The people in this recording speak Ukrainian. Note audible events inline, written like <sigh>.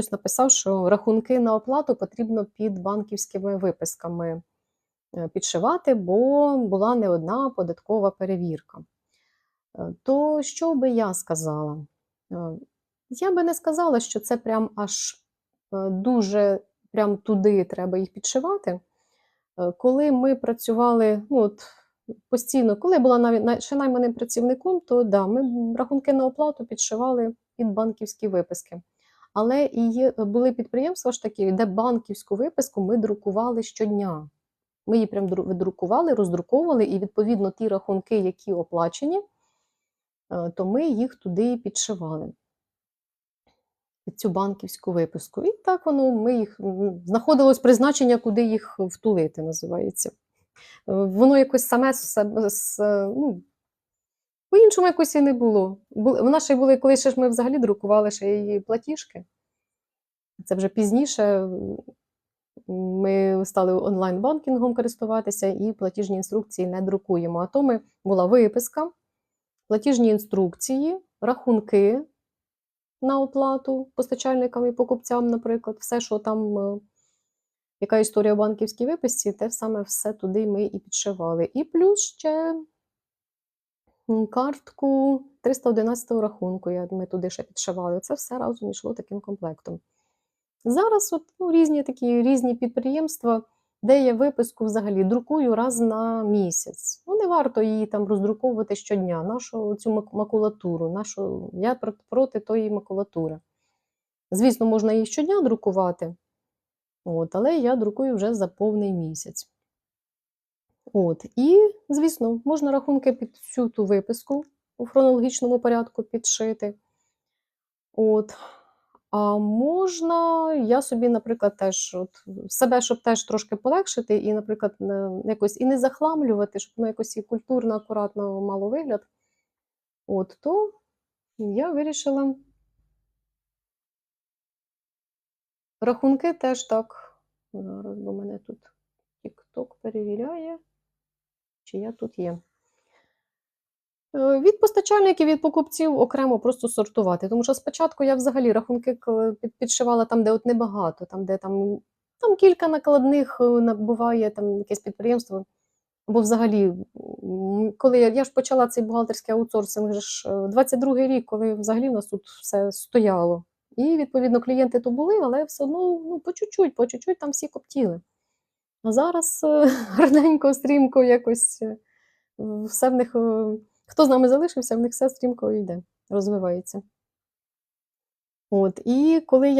хтось написав, що рахунки на оплату потрібно під банківськими виписками е, підшивати, бо була не одна податкова перевірка. Е, То що би я сказала? Е, Я би не сказала, що це прям аж дуже прям туди треба їх підшивати. Коли ми працювали, ну от постійно, коли була навіть ще найманим працівником, то да, ми рахунки на оплату підшивали під банківські виписки. Але і були підприємства ж такі, де банківську виписку ми друкували щодня. Ми її прям друкували, роздруковували, і відповідно ті рахунки, які оплачені, е, то ми їх туди підшивали. Під цю банківську виписку. І так воно ми їх знаходилось призначення, куди їх втулити, називається. Е, Воно якось саме е, ну, по-іншому якось і не було. Бу- Вона ще й була, коли ще ж ми взагалі друкували ще її платіжки. Це вже пізніше ми стали онлайн-банкінгом користуватися і платіжні інструкції не друкуємо. А то ми була виписка, платіжні інструкції, рахунки на оплату постачальникам і покупцям, наприклад, все, що там, е, яка історія в банківській виписці, те саме все туди ми і підшивали. І плюс ще картку 311 рахунку, я- ми туди ще підшивали. Це все разом йшло таким комплектом. Зараз от, ну, різні такі різні підприємства, де я виписку взагалі друкую раз на місяць. Ну, не варто її там роздруковувати щодня. Нашу цю макулатуру, нашу, я проти тої макулатури. Звісно, можна її щодня друкувати, от, але я друкую вже за повний місяць. От, і, звісно, можна рахунки під всю ту виписку у хронологічному порядку підшити. От. А можна, я собі, наприклад, теж от, себе, щоб теж трошки полегшити, і, наприклад, якось і не захламлювати, щоб воно якось і культурно, акуратно мало вигляд. От, то я вирішила рахунки теж так. Зараз, бо мене тут TikTok перевіряє, чи я тут є. Е, Від постачальників, від покупців окремо просто сортувати. Тому що спочатку я взагалі рахунки підшивала там, де от небагато, там, де там, там кілька накладних е, буває там якесь підприємство. Або взагалі, коли я, я ж почала цей бухгалтерський аутсорсинг, ж е, 22-й рік, коли взагалі в нас тут все стояло. І відповідно клієнти то були, але все одно ну, по чуть-чуть, по чуть-чуть там всі коптіли. А зараз е, <laughs> гарненько, стрімко якось е, все в них. е, Хто з нами залишився, в них все стрімко йде, розвивається. От, і коли я